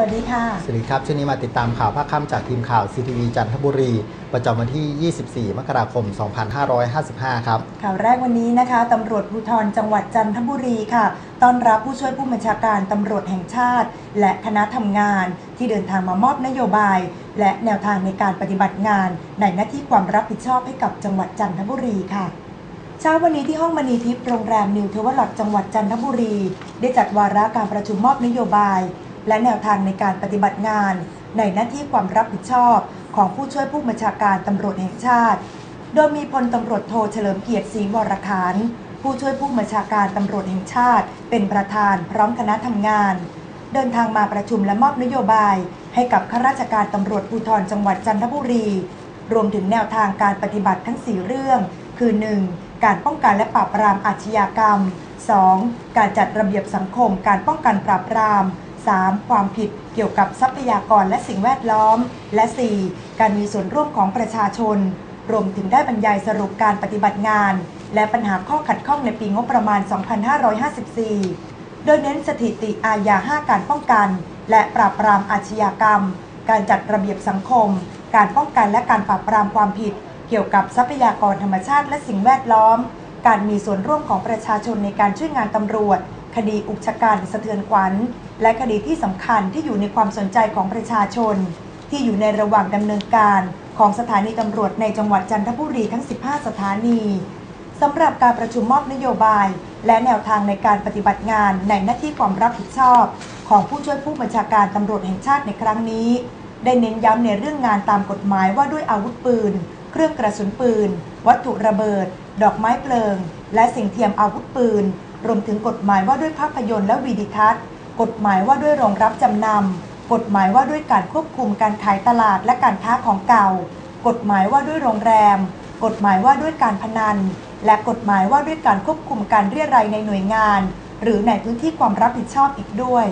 วัสดีค่ะ สวัสดีครับ ช่วงนี้มาติดตามข่าวภาคค่ำจากทีมข่าว CTV จันทบุรี ประจำวันที่ 24 มกราคม 2555 ครับ ข่าวแรกวันนี้นะคะตำรวจภูธรจังหวัดจันทบุรีค่ะ ต้อนรับผู้ช่วยผู้บัญชาการตำรวจแห่งชาติ และคณะทำงาน ที่เดินทางมามอบนโยบาย และแนวทางในการปฏิบัติงาน ในหน้าที่ความรับผิดชอบให้กับจังหวัดจันทบุรีค่ะเช้าวันนี้ที่ห้องมณีทิพย์โรงแรมนิวเทวร์ลอดจังหวัดจันทบุรี ได้จัดวาระการประชุมมอบนโยบาย และแนวทางในการปฏิบัติงาน ในหน้าที่ความรับผิดชอบของผู้ช่วยผู้บัญชาการตำรวจแห่งชาติ โดยมีพลตำรวจโทเฉลิมเกียรติศรีวรคารผู้ช่วยผู้บัญชาการตำรวจแห่งชาติ เป็นประธานพร้อมคณะทำงาน เดินทางมาประชุมและมอบนโยบาย ให้กับข้าราชการตำรวจภูธรจังหวัดจันทบุรี รวมถึงแนวทางการปฏิบัติทั้ง 4 เรื่อง คือ 1. การป้องกันและปราบปรามอาชญากรรม 2. การจัดระเบียบสังคม การป้องกันปราบปราม 3. ความผิดเกี่ยวกับทรัพยากรและสิ่งแวดล้อม และ 4. การมีส่วนร่วมของประชาชน รวมถึงได้บรรยายสรุปการปฏิบัติงาน และปัญหาข้อขัดข้องในปีงบประมาณ 2554 โดยเน้นสถิติอาญา 5 การป้องกัน และปราบปรามอาชญากรรม การจัดระเบียบสังคม การป้องกันและการปราบปรามความผิด เกี่ยวกับทรัพยากรธรรมชาติและสิ่งแวดล้อม การมีส่วนร่วมของประชาชนในการช่วยงานตำรวจ คดีอุกชะกันสะเทือนขวัญ และคดีที่สำคัญที่อยู่ในความสนใจของประชาชน ที่อยู่ในระหว่างดำเนินการของสถานีตำรวจในจังหวัดจันทบุรีทั้ง 15 สถานีสำหรับการประชุมมอบนโยบาย และแนวทางในการปฏิบัติงานในหน้าที่ความรับผิดชอบ ของผู้ช่วยผู้บัญชาการตำรวจแห่งชาติในครั้งนี้ ได้เน้นย้ำในเรื่องงานตามกฎหมายว่าด้วยอาวุธปืน เครื่องกระสุนปืน วัตถุระเบิด ดอกไม้เพลิง และสิ่งเทียมอาวุธปืน รวมถึงกฎหมายว่าด้วยภาพยนตร์และวีดิทัศน์ กฎหมายว่าด้วยโรงรับจำนำ กฎหมายว่าด้วยการควบคุมการขายตลาดและการค้าของเก่า กฎหมายว่าด้วยโรงแรม กฎหมายว่าด้วยการพนัน และกฎหมายว่าด้วยการควบคุมการเรียรัยในหน่วยงาน หรือในพื้นที่ความรับผิดชอบอีกด้วย